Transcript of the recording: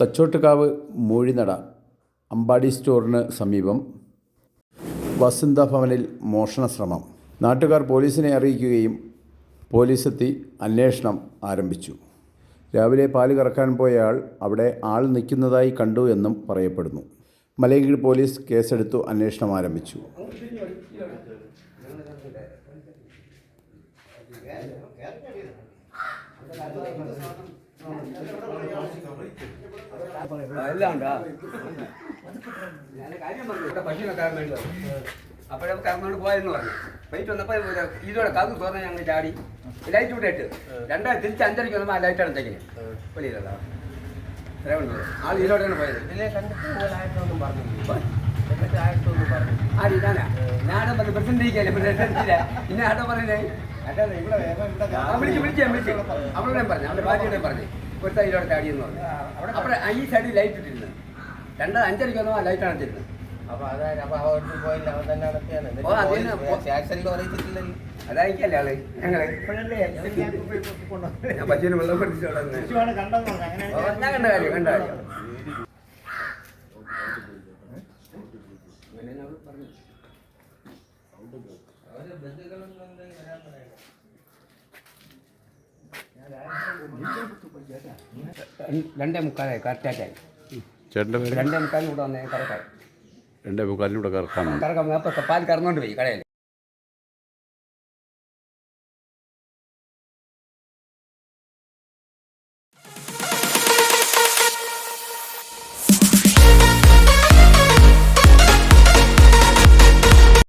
തച്ചോട്ടുകാവ് മൂഴിനട അമ്പാടി സ്റ്റോറിന് സമീപം വസന്ത ഭവനിൽ മോഷണ ശ്രമം നാട്ടുകാർ പോലീസിനെ അറിയിക്കുകയും പോലീസെത്തി അന്വേഷണം ആരംഭിച്ചു. രാവിലെ പാൽ കറക്കാൻ പോയയാൾ അവിടെ ആൾ നിൽക്കുന്നതായി കണ്ടു എന്നും പറയപ്പെടുന്നു. മലയങ്കീഴ് പോലീസ് കേസെടുത്തു അന്വേഷണം ആരംഭിച്ചു. എല്ലാം ഉണ്ടോ? കാര്യം പറഞ്ഞു. ഇവിടെ പശുവിനെ കയറാൻ വേണ്ടി അപ്പോഴേ കറന്നോണ്ട് പോയെന്ന് പറഞ്ഞു. വൈകിട്ട് വന്നപ്പോൾ ഇതോടെ കഥ തുറന്ന് ഞങ്ങൾ ചാടി. ലൈറ്റ് ഇവിടെ ഇട്ട്. രണ്ടാ തിരിച്ച് അഞ്ചരയ്ക്ക് വന്നപ്പോൾ ആ ലൈറ്റാണ് തെക്കിന് വെളിയിലല്ല ആൾ ഇതിലോട്ടാണ് പോയത്. ആയിട്ടൊന്നും പറഞ്ഞു. എന്നിട്ട് ആയിട്ടൊന്നും പറഞ്ഞു. ആ ഇതാനാ ഞാനും പറഞ്ഞു പ്രസിഡന്റ് ഇരിക്കല്ലേ. പ്രസിഡന്റ് പിന്നെ ആട്ടോ പറയുന്നേ? ആ, വിളിച്ച് വിളിച്ച് ഞാൻ വിളിച്ച്. അവളോടെ പറഞ്ഞു അവളുടെ ഭാര്യയോടെ പറഞ്ഞു. ഒരു സൈഡിലോടെ ചാടിയെന്ന് പറഞ്ഞു. അവിടെ ഈ സൈഡിൽ ലൈറ്റ് ഇട്ടിരുന്നു. രണ്ടാ അഞ്ചരയ്ക്ക് വന്നപ്പോൾ ലൈറ്റ് അണച്ചിരുന്നു അതായിരിക്കല്ലേ ആൾ. ഞങ്ങൾ. ഞാൻ പശുവിന് വെള്ളം പഠിച്ചോളാം ഞാൻ കണ്ട കാര്യം കണ്ട കാര്യം. പറഞ്ഞു. രണ്ട്- മുക്കാലായി കറക്റ്റായി ചേട്ടന്റെ പേര്? രണ്ടേ മുക്കാലിന് ഇവിടെ വന്നേ കറക്റ്റായി. രണ്ടേ മുക്കാലിന് കറക്കാനാണ്. കറക്കാം അപ്പം പാൽ കറന്നുകൊണ്ട് പോയി കടയിൽ.